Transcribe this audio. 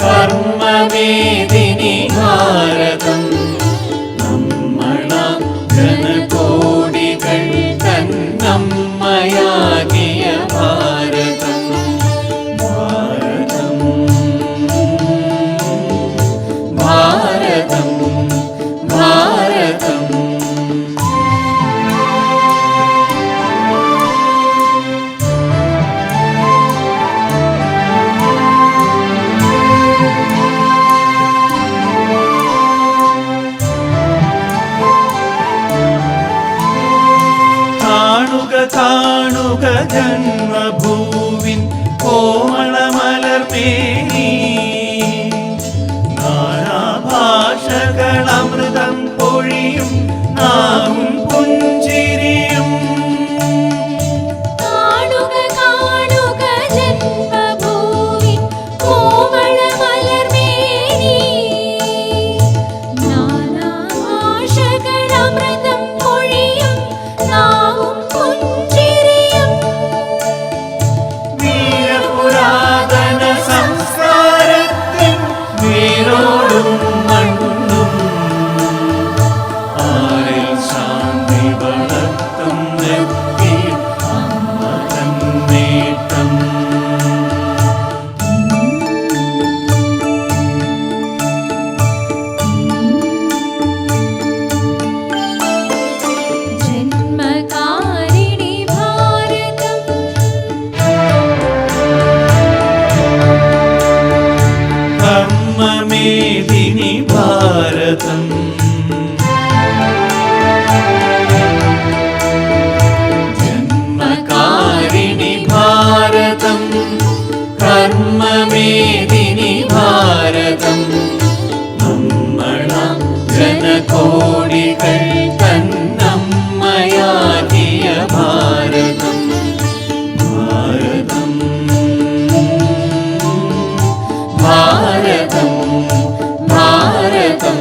ത്യാഗമേദിനി ഭാരതം. നമ്മളാം ജനകോടികൾ തന്നമ്മയാകിയ കാണുക കാണുക ജന്മഭൂവിൻ കോമളമലർമേനി നാനാഭാഷകളമൃതം പോ ധർമ്മമേദിനി ഭാരതം. നമ്മളാം ജനകോടികൾ തന്നമ്മയാകിയ ഭാരതം. ഭാരതം. ഭാരതം. ഭാരതം.